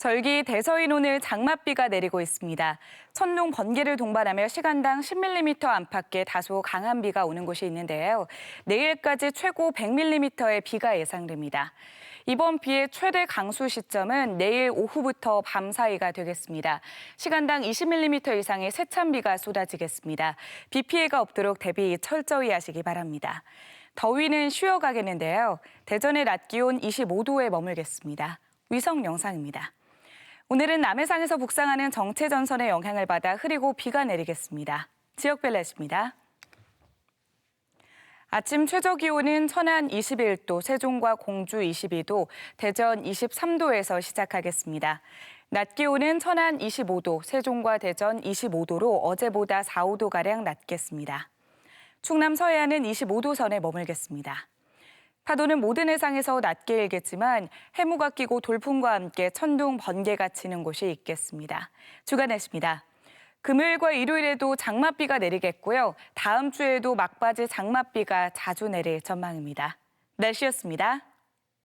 절기 대서인 오늘 장맛비가 내리고 있습니다. 천둥 번개를 동반하며 시간당 10mm 안팎의 다소 강한 비가 오는 곳이 있는데요. 내일까지 최고 100mm의 비가 예상됩니다. 이번 비의 최대 강수 시점은 내일 오후부터 밤 사이가 되겠습니다. 시간당 20mm 이상의 세찬 비가 쏟아지겠습니다. 비 피해가 없도록 대비 철저히 하시기 바랍니다. 더위는 쉬어가겠는데요. 대전의 낮 기온 25도에 머물겠습니다. 위성 영상입니다. 오늘은 남해상에서 북상하는 정체 전선의 영향을 받아 흐리고 비가 내리겠습니다. 지역별 날씨입니다. 아침 최저 기온은 천안 21도, 세종과 공주 22도, 대전 23도에서 시작하겠습니다. 낮 기온은 천안 25도, 세종과 대전 25도로 어제보다 4, 5도가량 낮겠습니다. 충남 서해안은 25도 선에 머물겠습니다. 파도는 모든 해상에서 낮게 일겠지만 해무가 끼고 돌풍과 함께 천둥, 번개가 치는 곳이 있겠습니다. 주간 날씨입니다. 금요일과 일요일에도 장맛비가 내리겠고요. 다음 주에도 막바지 장맛비가 자주 내릴 전망입니다. 날씨였습니다.